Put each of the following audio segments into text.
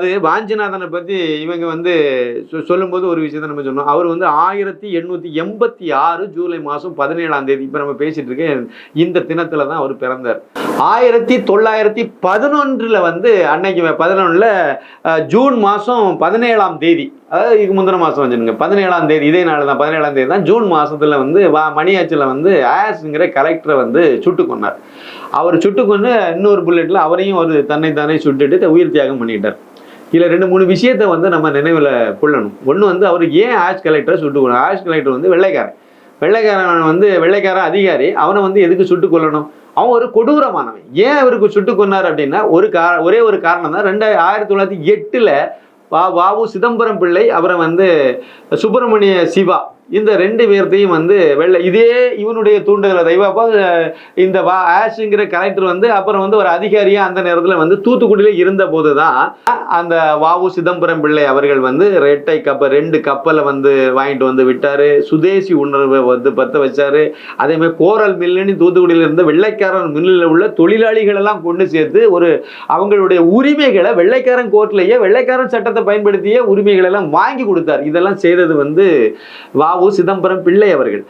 அதாவது வாஞ்சிநாதனை பற்றி இவங்க வந்து சொ- சொல்லும்போது ஒரு விஷயத்த நம்ம சொன்னோம். அவர் வந்து ஆயிரத்தி எண்ணூற்றி எண்பத்தி ஆறு ஜூலை மாதம் பதினேழாம் தேதி இப்போ நம்ம பேசிட்டு இருக்கேன். இந்த தினத்தில் தான் அவர் பிறந்தார். ஆயிரத்தி தொள்ளாயிரத்தி பதினொன்றில் வந்து அன்னைக்கு பதினொன்றில் ஜூன் மாதம் பதினேழாம் தேதி அதாவது இதுக்கு முந்தின மாதம் வச்சுருங்க பதினேழாம் தேதி இதே நாள் தான் பதினேழாம் தேதி தான் ஜூன் மாதத்தில் வந்து வா மணியாச்சில் வந்து ஆஸ்ங்கிற கலெக்டரை வந்து சுட்டு கொண்டார். அவர் சுட்டு கொண்டு இன்னொரு புல்லெட்ல அவரையும் ஒரு தன்னை தானே சுட்டுட்டு உயிர் தியாகம் பண்ணிட்டார். இதில் ரெண்டு மூணு விஷயத்த வந்து நம்ம நினைவில் கொள்ளணும். ஒன்று வந்து அவர் ஏன் ஆஷ் கலெக்டரை சுட்டு கொள்ளணும் ஆஷ் கலெக்டர் வந்து வெள்ளைக்காரன். வெள்ளைக்காரன் வந்து வெள்ளைக்காரன் அதிகாரி அவனை வந்து எதுக்கு சுட்டு கொள்ளணும் அவன் ஒரு கொடூரமானவன். ஏன் அவருக்கு சுட்டு கொன்னார் அப்படின்னா ஒரு கா ஒரே ஒரு காரணம் தான் ரெண்டு ஆயிரத்தி தொள்ளாயிரத்தி எட்டில் வா வாவு சிதம்பரம் பிள்ளை அவரை வந்து சுப்பிரமணிய சிவா இந்த ரெண்டு பேர்த்தையும் வந்து வெள்ளை இதே இவனுடைய தூண்டுதலை தெய்வப்போ இந்த வா ஆஷுங்கிற கலெக்டர் வந்து அப்புறம் வந்து ஒரு அதிகாரியாக அந்த நேரத்தில் வந்து தூத்துக்குடியில் இருந்த போது தான் அந்த வாவு சிதம்பரம் பிள்ளை அவர்கள் வந்து ரெட்டை கப்பல் ரெண்டு கப்பலை வந்து வாங்கிட்டு வந்து விட்டார். சுதேசி உணர்வை வந்து பற்ற வச்சார். அதேமாதிரி கோரல் மில்லுன்னு தூத்துக்குடியில் இருந்த வெள்ளைக்காரன் மில்லில் உள்ள தொழிலாளிகள் எல்லாம் கொண்டு சேர்த்து ஒரு அவங்களுடைய உரிமைகளை வெள்ளைக்காரன் கோர்ட்லேயே வெள்ளைக்காரன் சட்டத்தை பயன்படுத்திய உரிமைகளை எல்லாம் வாங்கி கொடுத்தார். இதெல்லாம் செய்தது வந்து வாவு சிதம்பரம் பிள்ளை அவர்கள்.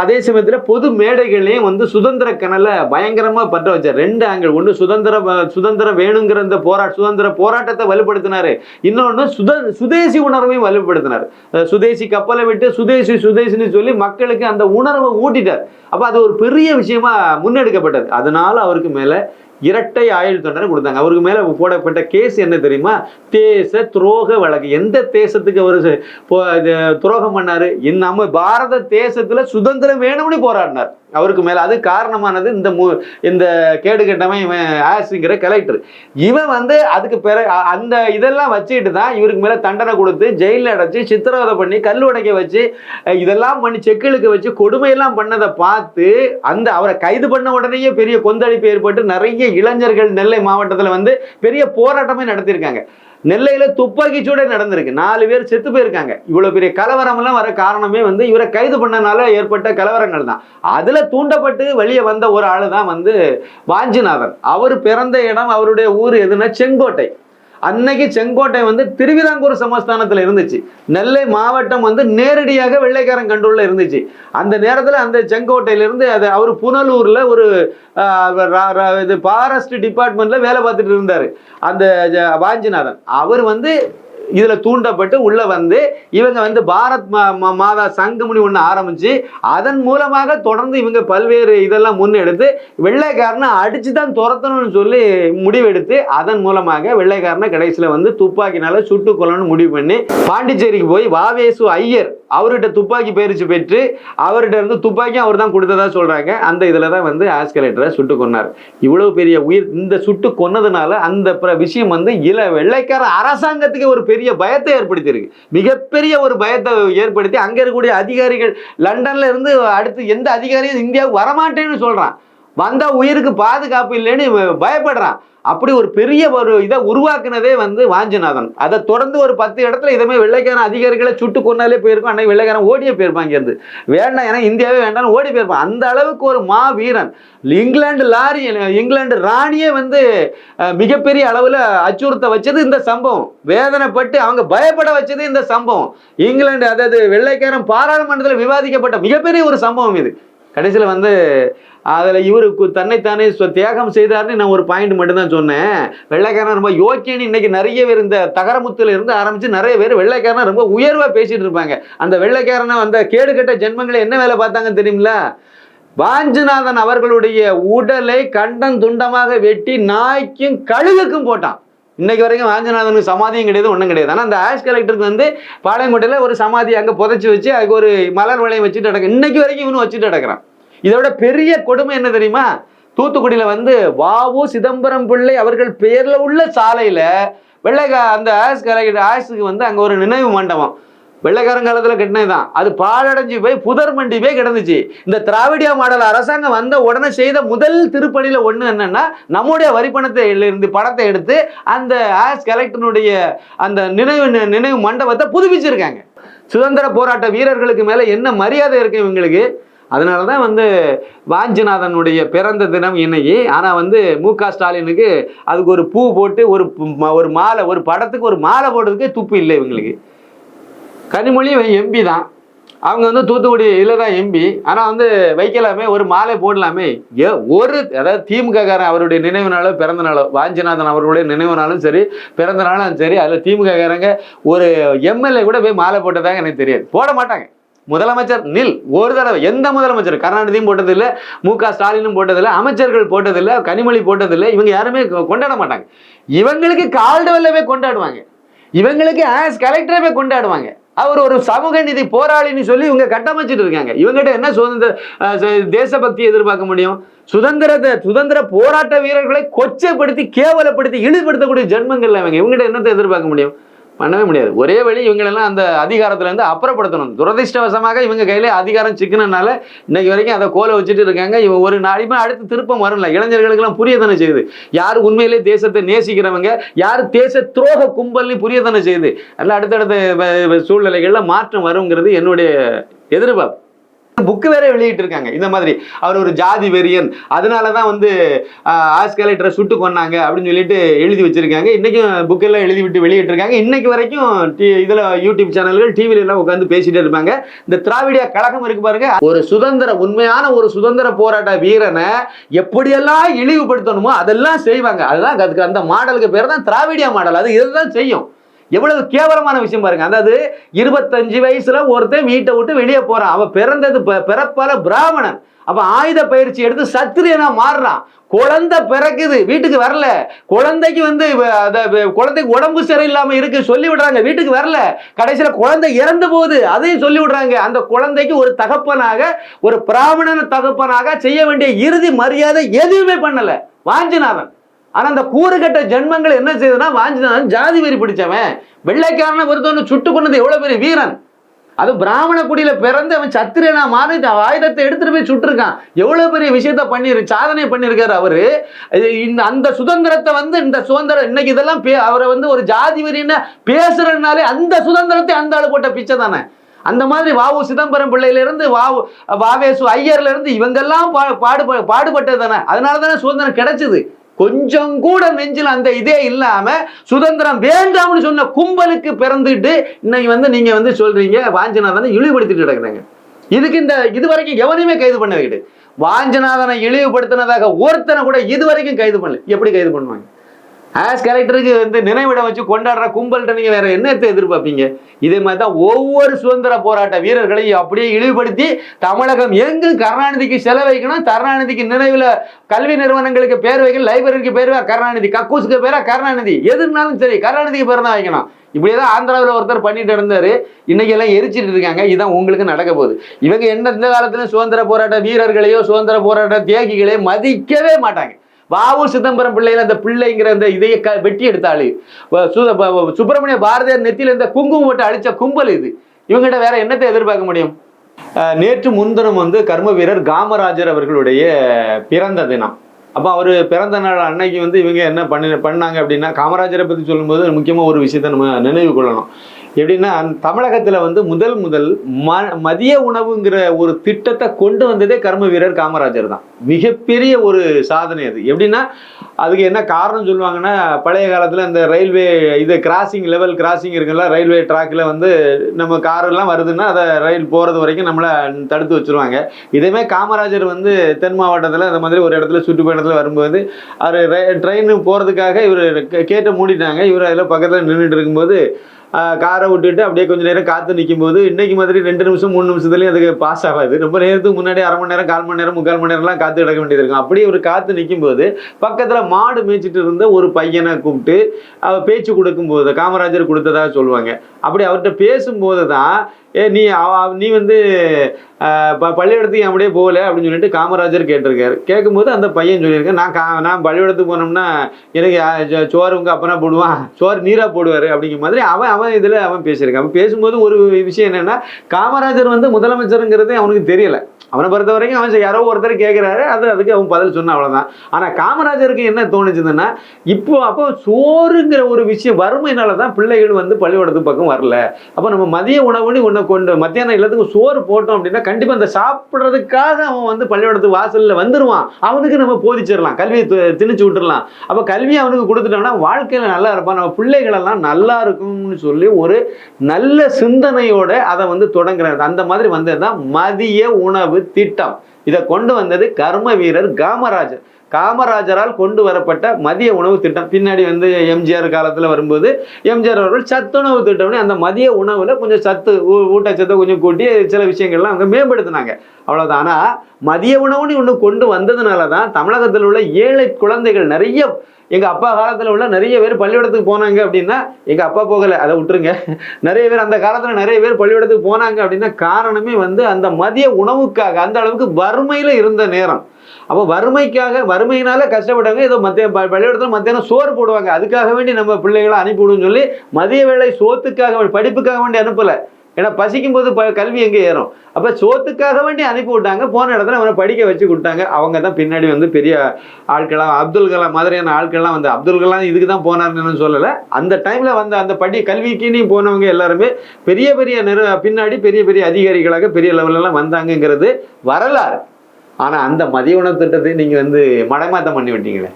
அதே சமயத்தில் பொது மேடைகளையும் வந்து சுதந்திர கனலை பயங்கரமாக பற்ற வச்சார். ரெண்டு ஆங்கிள் ஒன்று சுதந்திர சுதந்திரம் வேணுங்கிற இந்த போராட்ட சுதந்திர போராட்டத்தை வலுப்படுத்தினார். இன்னொன்று சுத சுதேசி உணர்வையும் வலுப்படுத்தினார். சுதேசி கப்பலை விட்டு சுதேசி சுதேசின்னு சொல்லி மக்களுக்கு அந்த உணர்வை ஊட்டிட்டார். அப்போ அது ஒரு பெரிய விஷயமா முன்னெடுக்கப்பட்டது. அதனால அவருக்கு மேலே இரட்டை ஆயுள் தண்டனை கொடுத்தாங்க. அவருக்கு மேல போடப்பட்ட கேஸ் என்ன தெரியுமா? தேச துரோக வழக்கு. எந்த தேசத்துக்கு அவர் துரோகம் பண்ணாரு? நம்ம பாரத தேசத்துல சுதந்திரம் வேணும்னு போராடினார். அவருக்கு மேல அது காரணமானது இந்த மு- இந்த கேடு கெட்டவன் இவன் ஆசிங்கிற கலெக்டர் இவன் வந்து அதுக்கு பிறகு அந்த இதெல்லாம் வச்சுக்கிட்டு தான் இவருக்கு மேல தண்டனை கொடுத்து ஜெயிலில் அடைச்சு சித்திரவதை பண்ணி கல் உடைக்க வச்சு இதெல்லாம் பண்ணி செக்கிலுக்கு வச்சு கொடுமையெல்லாம் பண்ணதை பார்த்து அந்த அவரை கைது பண்ண உடனேயே பெரிய கொந்தளிப்பு ஏற்பட்டு நிறைய இளைஞர்கள் நெல்லை மாவட்டத்தில் வந்து பெரிய போராட்டமே நடத்தியிருக்காங்க. நெல்லையில துப்பாக்கி சூடே நடந்திருக்கு. நாலு பேர் செத்து போயிருக்காங்க. இவ்வளவு பெரிய கலவரம் எல்லாம் வர காரணமே வந்து இவரை கைது பண்ணனால ஏற்பட்ட கலவரங்கள் தான். அதுல தூண்டப்பட்டு வெளியே வந்த ஒரு ஆளு தான் வந்து வாஞ்சிநாதன். அவர் பிறந்த இடம் அவருடைய ஊர் எதுனா செங்கோட்டை. அன்னைக்கு செங்கோட்டை வந்து திருவிதாங்கூர் சமஸ்தானத்துல இருந்துச்சு. நெல்லை மாவட்டம் வந்து நேரடியாக வெள்ளைக்காரன் கண்ட்ரோல்ல இருந்துச்சு. அந்த நேரத்துல அந்த செங்கோட்டையிலிருந்து அது அவர் புனலூர்ல ஒரு ரா- ரா- இது ஃபாரஸ்ட் டிபார்ட்மெண்ட்ல வேலை பார்த்துட்டு இருந்தாரு. அந்த ஜ- வாஞ்சிநாதன். அவர் வந்து இதுல தூண்டப்பட்டு உள்ள வந்து இவங்க வந்து பாரத் மா- மா- மாதா சங்கம்னு ஒன்று ஆரம்பிச்சு அதன் மூலமாக தொடர்ந்து இவங்க பல்வேறு இதெல்லாம் முன்னெடுத்து வெள்ளைக்காரனை அடிச்சு தான் துரத்தணும்னு சொல்லி முடிவெடுத்து அதன் மூலமாக வெள்ளைக்காரனை கடைசியில் வந்து துப்பாக்கினால சுட்டு கொள்ளணும்னு முடிவு பண்ணி பாண்டிச்சேரிக்கு போய் வாவேசு ஐயர் அவர்கிட்ட துப்பாக்கி பயிற்சி பெற்று அவர்கிட்ட இருந்து துப்பாக்கியும் அவர் தான் கொடுத்ததா சொல்கிறாங்க அந்த இதில் தான் வந்து ஆஸ்கலேட்டரை சுட்டு கொன்னார். இவ்வளவு பெரிய உயிர் இந்த சுட்டு கொன்னதுனால அந்த பிர- விஷயம் வந்து இள வெள்ளைக்கார அரசாங்கத்துக்கு ஒரு பெரிய பயத்தை ஏற்படுத்தியிருக்கு. மிகப்பெரிய ஒரு பயத்தை ஏற்படுத்தி அங்கே இருக்கக்கூடிய அதிகாரிகள் லண்டன்ல இருந்து அடுத்து எந்த அதிகாரியும் இந்தியாவுக்கு வரமாட்டேன்னு சொல்கிறான் வந்தால் உயிருக்கு பாதுகாப்பு இல்லைன்னு பயப்படுறான். அப்படி ஒரு பெரிய ஒரு இதை உருவாக்குனதே வந்து வாஞ்சிநாதன். அதை தொடர்ந்து ஒரு பத்து இடத்துல இதே வெள்ளைக்காரன் அதிகாரிகளை சுட்டு கொண்டாலே போயிருக்கும் அன்னைக்கு வெள்ளைக்காரன் ஓடியே போயிருப்பான் இங்கேருந்து. வேண்டாம் ஏன்னா இந்தியாவே வேண்டாம்னு ஓடி போயிருப்பான். அந்த அளவுக்கு ஒரு மா வீரன் இங்கிலாந்து லாரி இங்கிலாந்து ராணியே வந்து மிகப்பெரிய அளவில் அச்சுறுத்த வச்சது இந்த சம்பவம். வேதனைப்பட்டு அவங்க பயப்பட வச்சது இந்த சம்பவம். இங்கிலாந்து அதாவது வெள்ளைக்காரன் பாராளுமன்றத்தில் விவாதிக்கப்பட்ட மிகப்பெரிய ஒரு சம்பவம் இது. கடைசியில் வந்து அதில் இவருக்கு தன்னைத்தானே சொ- தியாகம் செய்தார்னு நான் ஒரு பாயிண்ட் மட்டும்தான் சொன்னேன். வெள்ளைக்காரன் ரொம்ப யோக்கியன்னு இன்னைக்கு நிறைய பேர் இந்த தகரமுத்தில் இருந்து ஆரம்பித்து நிறைய பேர் வெள்ளைக்காரனை ரொம்ப உயர்வாக பேசிகிட்டு இருப்பாங்க. அந்த வெள்ளைக்காரனை அந்த கேடுகட்ட ஜென்மங்களை என்ன வேலை பார்த்தாங்கன்னு தெரியுங்களா வாஞ்சிநாதன் அவர்களுடைய உடலை கண்டம் துண்டமாக வெட்டி நாய்க்கும் கழுகுக்கும் போட்டான். இன்னைக்கு வரைக்கும் வாஞ்சநாதனுக்கு சமாதியும் கிடையாது ஒன்றும் கிடையாது. ஆனால் அந்த ஆஷ் கலெக்டருக்கு வந்து பாளையங்கோட்டையில் ஒரு சமாதி அங்கே புதைச்சி வச்சு அதுக்கு ஒரு மலர் வளையம் வச்சுட்டு நடக்க இன்னைக்கு வரைக்கும் இவனும் வச்சுட்டு நடக்கிறான். இதோட பெரிய கொடுமை என்ன தெரியுமா? தூத்துக்குடியில் வந்து வாவு சிதம்பரம் பிள்ளை அவர்கள் பேரில் உள்ள சாலையில் வெள்ளைக்கா அந்த ஆஷ் கலெக்டர் ஆஷுக்கு வந்து அங்கே ஒரு நினைவு மண்டபம். வெள்ளைக்காரன் காலத்துல கட்டினதுதான். அது பாலடைஞ்சு போய் புதர் மண்டி போய் கிடந்துச்சு. இந்த திராவிடியா மாடல் அரசாங்கம் வந்த உடனே செய்த முதல் திருப்பணியில் ஒன்று என்னன்னா நம்முடைய வரிப்பணத்தை இருந்து படத்தை எடுத்து அந்த ஆஸ் கலெக்டருடைய அந்த நினைவு நினைவு மண்டபத்தை புதுப்பிச்சிருக்காங்க. சுதந்திர போராட்ட வீரர்களுக்கு மேலே என்ன மரியாதை இருக்கு இவங்களுக்கு? அதனால தான் வந்து வாஞ்சிநாதனுடைய பிறந்த தினம் இன்னைக்கு. ஆனால் வந்து மு க ஸ்டாலினுக்கு அதுக்கு ஒரு பூ போட்டு ஒரு ஒரு மாலை ஒரு படத்துக்கு ஒரு மாலை போடுறதுக்கே துப்பு இல்லை இவங்களுக்கு. கனிமொழி எம்பி தான். அவங்க வந்து தூத்துக்குடி இல்லை தான் எம்பி ஆனால் வந்து வைக்கலாமே ஒரு மாலை போடலாமே. ஏ ஒரு அதாவது திமுககாரன் அவருடைய நினைவு நாளோ பிறந்த நாளோ வாஞ்சிநாதன் அவர்களுடைய நினைவு நாளும் சரி பிறந்த நாளும் சரி அதில் திமுககாரங்க ஒரு எம்எல்ஏ கூட போய் மாலை போட்டதாங்க எனக்கு தெரியாது. போட மாட்டாங்க. முதலமைச்சர் நில் ஒரு தடவை எந்த முதலமைச்சர்? கருணாநிதியும் போட்டதில்லை மு க ஸ்டாலினும் போட்டதில்லை அமைச்சர்கள் போட்டதில்லை கனிமொழி போட்டதில்லை இவங்க யாருமே கொண்டாட மாட்டாங்க. இவங்களுக்கு கால்டுவெல்லவே கொண்டாடுவாங்க. இவங்களுக்கு ஆஸ் கலெக்டரவே கொண்டாடுவாங்க. அவர் ஒரு சமூக நீதி போராளின்னு சொல்லி இவங்க கட்டமைச்சிட்டு இருக்காங்க. இவங்ககிட்ட என்ன சுதந்திர அஹ், தேசபக்தி எதிர்பார்க்க முடியும்? சுதந்திரத்தை சுதந்திர போராட்ட வீரர்களை கொச்சைப்படுத்தி கேவலப்படுத்தி இழிவுபடுத்தக்கூடிய ஜென்மங்கள்ல இவங்க. இவங்ககிட்ட என்னத்தை எதிர்பார்க்க முடியும்? பண்ணவே முடியாது. ஒரே வழி இவங்களெல்லாம் அந்த அதிகாரத்துலேருந்து அப்புறப்படுத்தணும். துரதிர்ஷ்டவசமாக இவங்க கையில் அதிகாரம் சிக்கனனால இன்னைக்கு வரைக்கும் அதை கோலை வச்சுட்டு இருக்காங்க. இவன் ஒரு நாளையுமே அடுத்து திருப்பம் வரும்ல. இளைஞர்களுக்கெல்லாம் புரிய தானே செய்யுது. யார் உண்மையிலே தேசத்தை நேசிக்கிறவங்க யார் தேச துரோக கும்பல்னு புரிய தானே செய்யுது. எல்லாம் அடுத்தடுத்த வ- மாற்றம் வருங்கிறது என்னுடைய எதிர்பார்ப்பு. புக்கு வேற வெளியிட்டு இருக்காங்க. இந்த மாதிரி. அவர் ஒரு ஜாதி வெறியன். அதனால தான் வந்து ஆஸ்கலேட்டரை சுட்டு கொன்னாங்க அப்படின்னு சொல்லிட்டு எழுதி வச்சிருக்காங்க. இன்னைக்கும் புக்கெல்லாம் எழுதி விட்டு வெளியிட்டு இருக்காங்க. இன்னைக்கு வரைக்கும் டி- இதுல யூடியூப் சேனல்கள் டிவில எல்லாம் உட்காந்து பேசிட்டே இருப்பாங்க. இந்த திராவிடிய கழகம் இருக்கு பாருங்க. ஒரு சுதந்திர உண்மையான ஒரு சுதந்திர போராட்ட வீரனை எப்படியெல்லாம் இழிவுபடுத்தணுமோ அதெல்லாம் செய்வாங்க. அதுதான் அதுக்கு அந்த மாடலுக்கு பேர் தான் திராவிடியா மாடல். அது இதுதான் செய்யும். எவ்வளவு கேவலமான விஷயம் பாருங்க. அதாவது இருபத்தஞ்சு வயசுல ஒருத்தன் வீட்டை விட்டு வெளியே போறான். அவன் பிறந்தது ப- பிறப்பால பிராமணன். அப்ப ஆயுத பயிற்சி எடுத்து சத்திரியனா மாறுறான். குழந்தை பிறக்குது. வீட்டுக்கு வரல. குழந்தைக்கு வந்து குழந்தைக்கு உடம்பு சரியில்லாம இருக்கு சொல்லி விடுறாங்க. வீட்டுக்கு வரல. கடைசியில குழந்தை இறந்து போகுது. அதையும் சொல்லி விடுறாங்க. அந்த குழந்தைக்கு ஒரு தகப்பனாக ஒரு பிராமணன் தகப்பனாக செய்ய வேண்டிய இறுதி மரியாதை எதுவுமே பண்ணல. வாஞ்சிநாதன். ஆனா அந்த கூறுகட்ட ஜென்மங்கள் என்ன செய்யுதுன்னா வாஞ்சிதான் ஜாதி வெறி பிடிச்சவன். வெள்ளைக்காரனை ஒருத்தவனை சுட்டு கொண்டது எவ்வளவு பெரிய வீரன்? அது பிராமண குடியில பிறந்து அவன் சத்திரியனா மாறி ஆயுதத்தை எடுத்துட்டு போய் சுட்டிருக்கான். எவ்வளவு பெரிய விஷயத்த பண்ணிரு சாதனை பண்ணியிருக்காரு அவரு. இது இந்த அந்த சுதந்திரத்தை வந்து இந்த சுதந்திரம் இன்னைக்கு இதெல்லாம் பே- அவரை வந்து ஒரு ஜாதி வெறின்னு பேசுறதுனாலே அந்த சுதந்திரத்தை அந்த ஆளு போட்ட பிச்சை தானே. அந்த மாதிரி வாவு சிதம்பரம் பிள்ளையிலேருந்து வாவு வாவேசு ஐயர்ல இருந்து இவங்கெல்லாம் பா பாடுப பாடுபட்டது தானே. அதனால தானே சுதந்திரம் கிடைச்சது. கொஞ்சம் கூட நெஞ்சில் அந்த இதே இல்லாம சுதந்திரம் வேண்டாம்னு சொன்ன கும்பலுக்கு பிறந்துட்டு இன்னைக்கு வந்து நீங்க வந்து சொல்றீங்க வாஞ்சிநாதனை இழிவுபடுத்திட்டு கிடக்குறாங்க. இதுக்கு இந்த இது வரைக்கும் எவனையுமே கைது பண்ண வைக்கிட்டு வாஞ்சநாதனை இழிவுபடுத்தினதாக ஒருத்தனை கூட இது வரைக்கும் கைது பண்ணல. எப்படி கைது பண்ணுவாங்க? ஆஸ் கலெக்டருக்கு வந்து நினைவிடம் வச்சு கொண்டாடுற கும்பல்கிட்ட நீங்கள் வேற என்ன எதிர்பார்ப்பீங்க? இதே மாதிரி தான் ஒவ்வொரு சுதந்திர போராட்ட வீரர்களையும் அப்படியே இழிவுபடுத்தி தமிழகம் எங்கும் கருணாநிதிக்கு செலவைக்கணும் கருணாநிதிக்கு நினைவில் கல்வி நிறுவனங்களுக்கு பேர் வைக்கணும் லைப்ரரிக்கு பேர் கருணாநிதி கக்கூஸுக்கு பேரா கருணாநிதி. எதுனாலும் சரி கருணாநிதிக்கு பேர் தான் வைக்கணும். இப்படியே தான் ஆந்திராவில் ஒருத்தர் பண்ணிட்டு இருந்தார். இன்னைக்கு எல்லாம் எரிச்சிட்டு இருக்காங்க. இதுதான் உங்களுக்கு நடக்க போகுது. இவங்க என்ன இந்த காலத்துலையும் சுதந்திர போராட்ட வீரர்களையோ சுதந்திர போராட்ட தியாகிகளையோ மதிக்கவே மாட்டாங்க. வாவு சிதம்பரம் பிள்ளையில அந்த பிள்ளைங்கிற அந்த இதைய க வெட்டி எடுத்தாளு. சுப்பிரமணிய பாரதியார் நெத்தியில இந்த குங்குமம் போட்டு அழிச்ச கும்பல் இது. இவங்ககிட்ட வேற என்னத்தை எதிர்பார்க்க முடியும்? நேற்று முன்தினம் வந்து கர்ம வீரர் காமராஜர் அவர்களுடைய பிறந்த தினம். அப்போ அவர் பிறந்த நாள் அன்னைக்கு வந்து இவங்க என்ன பண்ணி பண்ணாங்க அப்படின்னா காமராஜரை பற்றி சொல்லும்போது முக்கியமாக ஒரு விஷயத்தை நம்ம நினைவு கொள்ளணும். எப்படின்னா தமிழகத்தில் வந்து முதல் முதல் ம மதிய உணவுங்கிற ஒரு திட்டத்தை கொண்டு வந்ததே கர்ம வீரர் காமராஜர் தான். மிகப்பெரிய ஒரு சாதனை அது. எப்படின்னா அதுக்கு என்ன காரணம் சொல்லுவாங்கன்னா பழைய காலத்தில் இந்த ரயில்வே இது கிராசிங் லெவல் கிராசிங் இருக்குல்ல ரயில்வே ட்ராக்கில் வந்து நம்ம காரெல்லாம் வருதுன்னா அதை ரயில் போகிறது வரைக்கும் நம்மளை தடுத்து வச்சிருவாங்க. இதேமே காமராஜர் வந்து தென் மாவட்டத்தில் அந்த மாதிரி ஒரு இடத்துல சுற்றுப்பயணத்தில் வரும்போது அவர் ட்ரெயின் போகிறதுக்காக இவர் கேட்டை மூடிட்டாங்க. இவர் அதில் பக்கத்தில் நின்றுட்டு இருக்கும்போது காரை விட்டுட்டு அப்படியே கொஞ்ச நேரம் காத்து நிற்கும் போது இன்னைக்கு மாதிரி ரெண்டு நிமிஷம் மூணு நிமிஷத்துலேயும் அதுக்கு பாஸ் ஆகாது. ரொம்ப நேரத்துக்கு முன்னாடி அரை மணி நேரம் கால் மணி நேரம் முக்கால் மணி நேரம்லாம் காத்து கிடக்க வேண்டியது இருக்கும். அப்படியே ஒரு காத்து நிற்கும் போது மாடு மேய்ச்சிட்டு இருந்த ஒரு பையனை கூப்பிட்டு அவ பேச்சு கொடுக்கும்போது காமராஜர் கொடுத்ததாக சொல்லுவாங்க. அப்படி அவர்கிட்ட பேசும்போது தான் ஏ நீ நீ வந்து ப- பள்ளிக்கூடத்துக்கு அப்படியே போகல அப்படின்னு சொல்லிட்டு காமராஜர் கேட்டிருக்காரு. கேட்கும்போது அந்த பையன் சொல்லியிருக்கேன் நான் கா நான் பள்ளிக்கூடத்துக்கு போனோம்னா எனக்கு சோறு உங்க அப்பனா போடுவான். சோறு நீராக போடுவார். அப்படிங்கிற மாதிரி அவன் அவன் இதில் அவன் பேசியிருக்கான். அவன் பேசும்போது ஒரு விஷயம் என்னென்னா காமராஜர் வந்து முதலமைச்சருங்கிறது அவனுக்கு தெரியலை. அவனை பொறுத்த வரைக்கும் அவன் யாரோ ஒருத்தர் கேட்குறாரு அது அதுக்கு அவன் பதில் சொன்ன அவ்வளோதான் ஆனால் காமராஜருக்கு என்ன தோணுச்சுதுன்னா இப்போ அப்போ சோறுங்கிற ஒரு விஷயம் வறுமையினால தான் பிள்ளைகள் வந்து பள்ளிக்கூடத்து பக்கம் வரல. அப்போ நம்ம மதிய உணவுன்னு ஒன்று கொண்டு மத்தியானம் எல்லாத்துக்கும் சோறு போட்டோம் அப்படின்னா கண்டிப்பாக இந்த சாப்பிட்றதுக்காக அவன் வந்து பள்ளிக்கூடத்து வாசலில் வந்துடுவான் அவனுக்கு நம்ம போதிச்சிடலாம். கல்வியை திணிச்சு விட்டுடலாம் அப்போ கல்வி அவனுக்கு கொடுத்துட்டோம்னா வாழ்க்கையில் நல்லா இருப்பான். நம்ம பிள்ளைகளெல்லாம் நல்லா இருக்கும்னு சொல்லி ஒரு நல்ல சிந்தனையோட அதை வந்து தொடங்குறது அந்த மாதிரி வந்தது தான் மதிய உணவு திட்டம். இதை கொண்டு வந்தது கர்ம வீரர் காமராஜர். காமராஜரால் கொண்டு வரப்பட்ட மதிய உணவு திட்டம். பின்னாடி வந்து எம்ஜிஆர் காலத்தில் வரும்போது எம்ஜிஆர் அவர்கள் சத்துணவு திட்டம்னு அந்த மதிய உணவில் கொஞ்சம் சத்து ஊ- ஊட்டச்சத்தை கொஞ்சம் கூட்டி சில விஷயங்கள்லாம் அவங்க மேம்படுத்தினாங்க. அவ்வளோதான் ஆனால் மதிய உணவுன்னு ஒன்று கொண்டு வந்ததுனால தான் தமிழகத்தில் உள்ள ஏழை குழந்தைகள் நிறைய எங்கள் அப்பா காலத்தில் உள்ள நிறைய பேர் பள்ளிக்கூடத்துக்கு போனாங்க அப்படின்னா எங்கள் அப்பா போகலை அதை விட்டுருங்க. நிறைய பேர் அந்த காலத்தில் நிறைய பேர் பள்ளிக்கூடத்துக்கு போனாங்க அப்படின்னா காரணமே வந்து அந்த மதிய உணவுக்காக அந்த அளவுக்கு வறுமையில் இருந்த நேரம். அப்போ வறுமைக்காக வறுமையினால கஷ்டப்பட்டவங்க ஏதோ மத்திய பள்ளிக்கூடத்தில் மத்தியானம் சோறு போடுவாங்க. அதுக்காக வேண்டி நம்ம பிள்ளைகளை அனுப்பிவிடுன்னு சொல்லி மதிய வேலை சோத்துக்காக வேண்டி- படிப்புக்காக வேண்டி அனுப்பலை. ஏன்னா பசிக்கும் போது ப கல்வி எங்கே ஏறும்? அப்போ சோத்துக்காக வேண்டி அனுப்பி விட்டாங்க. போன இடத்துல அவனை படிக்க வச்சு கொடுத்தாங்க. அவங்க தான் பின்னாடி வந்து பெரிய ஆட்களாம் அப்துல் கலாம் மாதிரியான ஆட்கள்லாம் வந்து அப்துல் கலாம் இதுக்கு தான் போனார்னு சொல்லலை. அந்த டைமில் வந்த அந்த படி கல்விக்குன்னு போனவங்க எல்லாருமே பெரிய பெரிய நிறு பின்னாடி பெரிய பெரிய அதிகாரிகளாக பெரிய லெவல்லலாம் வந்தாங்கங்கிறது வரலாறு. ஆனால் அந்த மதிய உணவு திட்டத்தை நீங்கள் வந்து மடமாத்தம் பண்ணி விட்டீங்களே.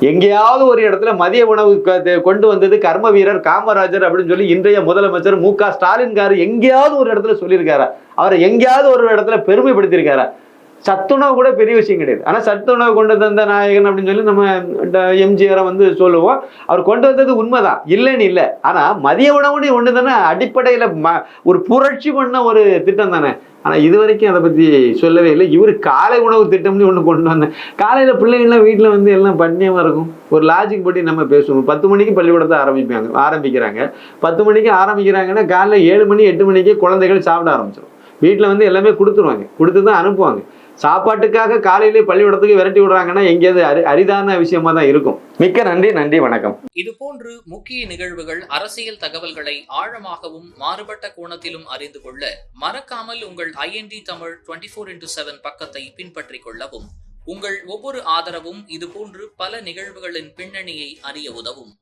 எங்கேயாவது ஒரு இடத்துல மதிய உணவு க- கொண்டு வந்தது கர்ம வீரர் காமராஜர் அப்படின்னு சொல்லி இன்றைய முதலமைச்சர் மு க ஸ்டாலின் கார் எங்கேயாவது ஒரு இடத்துல சொல்லியிருக்காரா? அவரை எங்கேயாவது ஒரு இடத்துல பெருமைப்படுத்தியிருக்காரா? சத்துணவு கூட பெரிய விஷயம் கிடையாது. ஆனால் சத்துணவு கொண்டு வந்த நாயகன் அப்படின்னு சொல்லி நம்ம எம்ஜிஆரை வந்து சொல்லுவோம். அவர் கொண்டு வந்தது உண்மைதான். இல்லைன்னு இல்லை. ஆனால் மதிய உணவுன்னு ஒன்று தானே அடிப்படையில் ம ஒரு புரட்சி பண்ண ஒரு திட்டம் தானே. ஆனால் இது வரைக்கும் அதை பற்றி சொல்லவே இல்லை. இவர் காலை உணவு திட்டம்னு ஒன்று கொண்டு வந்தேன் காலையில் பிள்ளைங்கள்லாம் வீட்டில் வந்து எல்லாம் பண்ணியமாக இருக்கும். ஒரு லாஜிக் படி நம்ம பேசுவோம். பத்து மணிக்கு பள்ளிக்கூடத்தை ஆரம்பிப்பாங்க ஆரம்பிக்கிறாங்க. பத்து மணிக்கு ஆரம்பிக்கிறாங்கன்னா காலையில் ஏழு மணி எட்டு மணிக்கே குழந்தைகள் சாப்பிட ஆரம்பிச்சிடும் வீட்டில் வந்து எல்லாமே கொடுத்துருவாங்க. கொடுத்து தான் அனுப்புவாங்க. சாப்பாட்டுக்காக காலையிலே பள்ளிக்கூடத்துக்கு விரட்டி விடுறாங்கன்னா எங்கேயாவது அரி அரிதான விஷயமா தான் இருக்கும். மிக்க நன்றி நன்றி வணக்கம். இது போன்று முக்கிய நிகழ்வுகள் அரசியல் தகவல்களை ஆழமாகவும் மாறுபட்ட கோணத்திலும் அறிந்து கொள்ள மறக்காமல் உங்கள் IND Tamil twenty four into seven பக்கத்தை பின்பற்றிக் கொள்ளவும் உங்கள் ஒவ்வொரு ஆதரவும் இதுபோன்று பல நிகழ்வுகளின் பின்னணியை அறிய உதவும்.